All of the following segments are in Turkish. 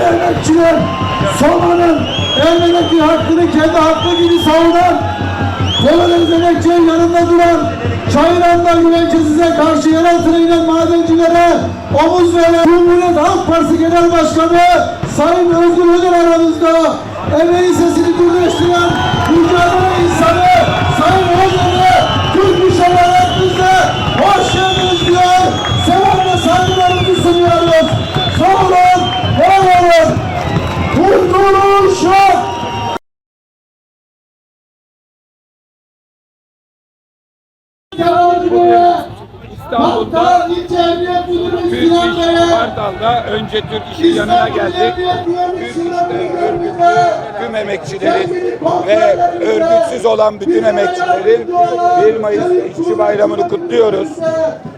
Değerli emekçiler, Soma'nın elbette hakkını kendi hakkı gibi savunan, Karadeniz emekçilerin yanında duran, Çayıran'da güvencesize karşı yer altına madencilere omuz veren Cumhuriyet Halk Partisi Genel Başkanı Sayın Özgür Özel aramızda emeği sesini birleştiren mücadele insanı İstanbul'da Türk İş Kartal'da önce Türk İş'in yanına geldik. Türk İş'te örgütlü tüm emekçilerin ve örgütsüz olan bütün emekçilerin 1 Mayıs İşçi Bayramı'nı kutluyoruz.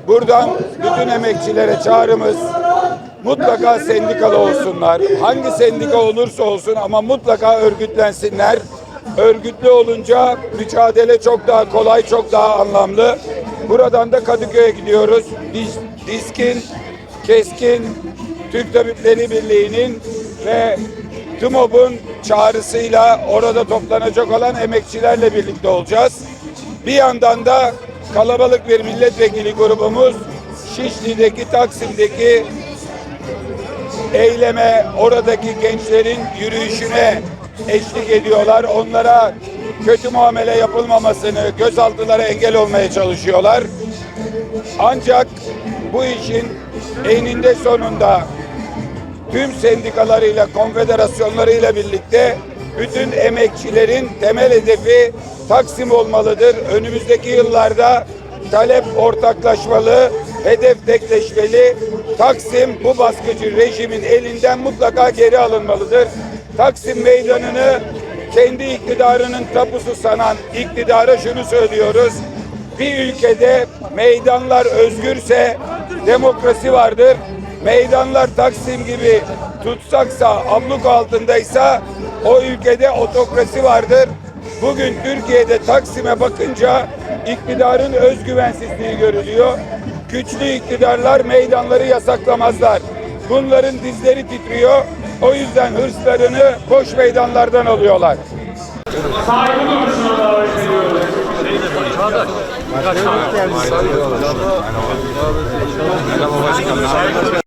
Buradan bütün emekçilere çağrımız mutlaka sendikalı olsunlar. Hangi sendika olursa olsun ama mutlaka örgütlensinler. Örgütlü olunca mücadele çok daha kolay, çok daha anlamlı. Buradan da Kadıköy'e gidiyoruz. Dis, Diskin, Keskin, Türk Tabipleri Birliği'nin ve TÜMOB'un çağrısıyla orada toplanacak olan emekçilerle birlikte olacağız. Bir yandan da kalabalık bir milletvekili grubumuz Şişli'deki, Taksim'deki eyleme, oradaki gençlerin yürüyüşüne eşlik ediyorlar. Onlara kötü muamele yapılmamasını, gözaltılara engel olmaya çalışıyorlar. Ancak bu işin eninde sonunda tüm sendikalarıyla, konfederasyonlarıyla birlikte bütün emekçilerin temel hedefi Taksim olmalıdır. Önümüzdeki yıllarda talep ortaklaşmalı, hedef tekleşmeli. Taksim bu baskıcı rejimin elinden mutlaka geri alınmalıdır. Taksim meydanını kendi iktidarının tapusu sanan iktidara şunu söylüyoruz. Bir ülkede meydanlar özgürse demokrasi vardır. Meydanlar Taksim gibi tutsaksa, abluk altındaysa o ülkede otokrasi vardır. Bugün Türkiye'de Taksim'e bakınca iktidarın özgüvensizliği görülüyor. Güçlü iktidarlar meydanları yasaklamazlar. Bunların dizleri titriyor. O yüzden hırslarını boş meydanlardan alıyorlar. Saygı duruşuna davet ediyoruz. Bu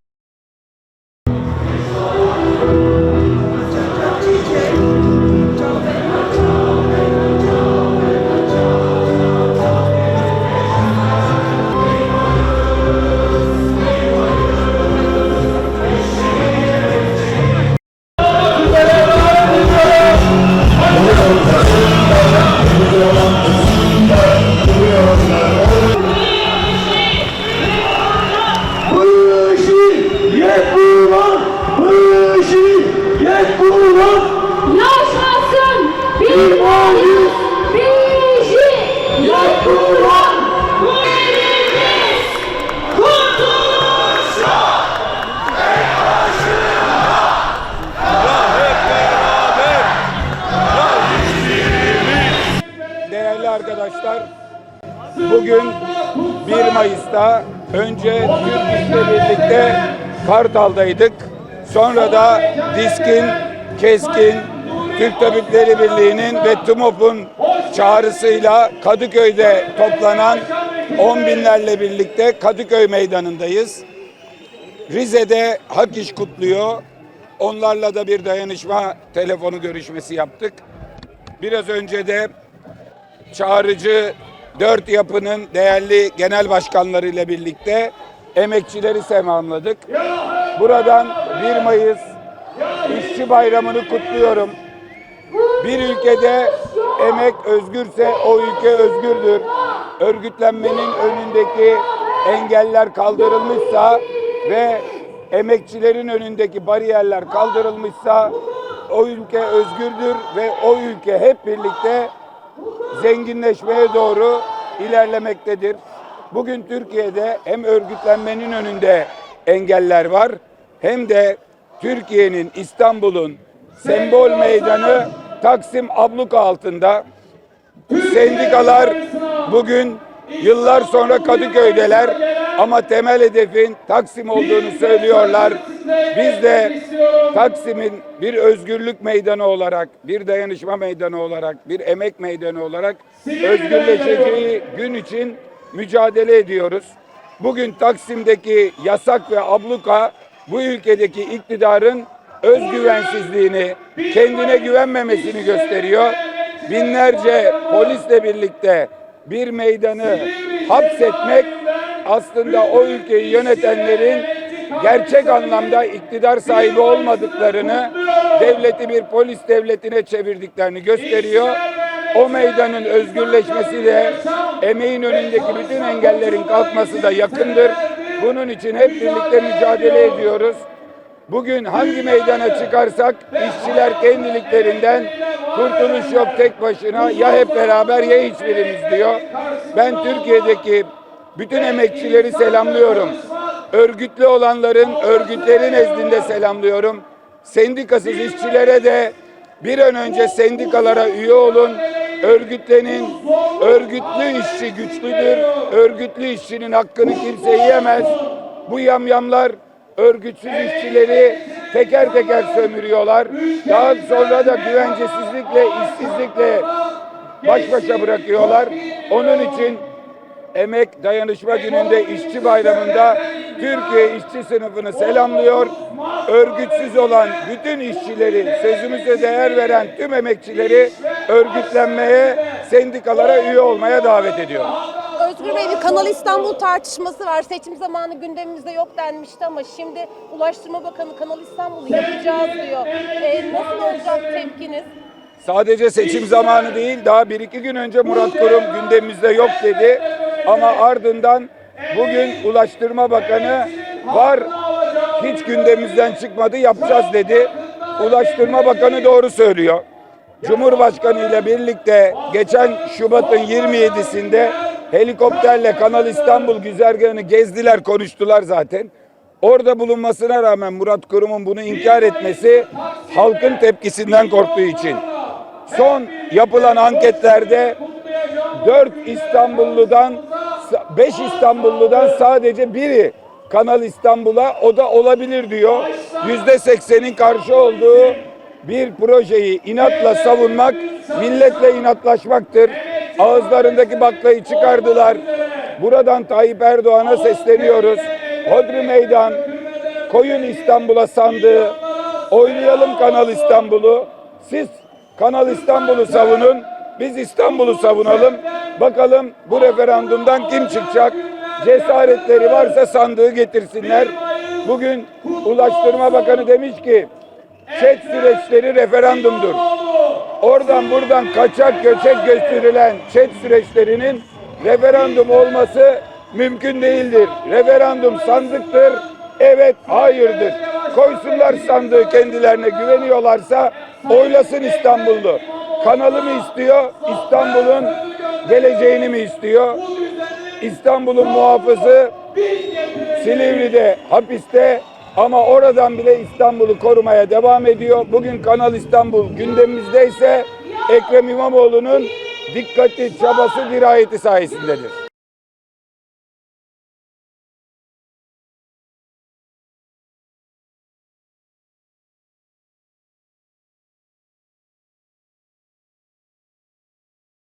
arkadaşlar, bugün 1 Mayıs'ta önce Türk birlikte Kartal'daydık. Sonra da Diskin, Keskin, Türk Tabipleri Birliği'nin ve TUMOP'un çağrısıyla Kadıköy'de toplanan 10 binlerle birlikte Kadıköy Meydanı'ndayız. Rize'de Hak İş kutluyor. Onlarla da bir dayanışma telefonu görüşmesi yaptık. Biraz önce de çağrıcı dört yapının değerli genel başkanlarıyla birlikte emekçileri selamladık. Buradan 1 Mayıs İşçi Bayramı'nı kutluyorum. Bir ülkede emek özgürse o ülke özgürdür. Örgütlenmenin önündeki engeller kaldırılmışsa ve emekçilerin önündeki bariyerler kaldırılmışsa o ülke özgürdür ve o ülke hep birlikte zenginleşmeye doğru ilerlemektedir. Bugün Türkiye'de hem örgütlenmenin önünde engeller var hem de Türkiye'nin İstanbul'un sembol meydanı Taksim abluka altında. Sendikalar bugün Yıllar sonra Kadıköy'deler ama temel hedefin Taksim olduğunu söylüyorlar. Biz de Taksim'in bir özgürlük meydanı olarak, bir dayanışma meydanı olarak, bir emek meydanı olarak özgürleşeceği gün için mücadele ediyoruz. Bugün Taksim'deki yasak ve abluka bu ülkedeki iktidarın özgüvensizliğini, kendine güvenmemesini gösteriyor. Binlerce polisle birlikte bir meydanı hapsetmek aslında o ülkeyi yönetenlerin gerçek anlamda iktidar sahibi olmadıklarını, devleti bir polis devletine çevirdiklerini gösteriyor. O meydanın özgürleşmesi de emeğin önündeki bütün engellerin kalkması da yakındır. Bunun için hep birlikte mücadele ediyoruz. Bugün hangi meydana çıkarsak işçiler kendiliklerinden kurtuluş yok tek başına ya hep beraber ya hiçbirimiz diyor. Ben Türkiye'deki bütün emekçileri selamlıyorum. Örgütlü olanların örgütlerin nezdinde selamlıyorum. Sendikasız işçilere de bir an önce sendikalara üye olun. Örgütlenin, örgütlü işçi güçlüdür. Örgütlü işçinin hakkını kimse yiyemez. Bu yamyamlar örgütsüz işçileri teker teker sömürüyorlar. Daha sonra da güvencesizlikle, işsizlikle baş başa bırakıyorlar. Onun için Emek Dayanışma Günü'nde İşçi Bayramı'nda Türkiye işçi sınıfını selamlıyor. Örgütsüz olan bütün işçileri, sözümüze değer veren tüm emekçileri örgütlenmeye, sendikalara üye olmaya davet ediyor. Özgür Bey bir Kanal İstanbul tartışması var. Seçim zamanı gündemimizde yok denmişti ama şimdi Ulaştırma Bakanı Kanal İstanbul'u yapacağız diyor. Ee, nasıl olacak tepkiniz? Sadece seçim zamanı değil, daha bir iki gün önce Murat Kurum gündemimizde yok dedi. Ama ardından bugün Ulaştırma Bakanı var, hiç gündemimizden çıkmadı, yapacağız dedi. Ulaştırma Bakanı doğru söylüyor. Cumhurbaşkanı ile birlikte geçen Şubat'ın 27'sinde helikopterle Kanal İstanbul güzergahını gezdiler, konuştular zaten. Orada bulunmasına rağmen Murat Kurum'un bunu inkar etmesi halkın tepkisinden korktuğu için. Son yapılan anketlerde 4 İstanbulludan 5 İstanbulludan sadece biri Kanal İstanbul'a o da olabilir diyor. Yüzde seksenin karşı olduğu bir projeyi inatla savunmak milletle inatlaşmaktır. Ağızlarındaki baklayı çıkardılar. Buradan Tayyip Erdoğan'a sesleniyoruz. Hodri Meydan, koyun İstanbul'a sandığı, oylayalım Kanal İstanbul'u. Siz Kanal İstanbul'u savunun, biz İstanbul'u savunalım. Bakalım bu referandumdan kim çıkacak? Cesaretleri varsa sandığı getirsinler. Bugün Ulaştırma Bakanı demiş ki, chat süreçleri referandumdur. Oradan buradan kaçak göçek gösterilen chat süreçlerinin referandum olması mümkün değildir. Referandum sandıktır. Evet, hayırdır. Koysunlar sandığı kendilerine güveniyorlarsa oylasın İstanbullu. Kanalı mı istiyor? İstanbul'un geleceğini mi istiyor? İstanbul'un muhafızı Silivri'de hapiste ama oradan bile İstanbul'u korumaya devam ediyor. Bugün Kanal İstanbul gündemimizdeyse Ekrem İmamoğlu'nun dikkati, çabası, dirayeti sayesindedir.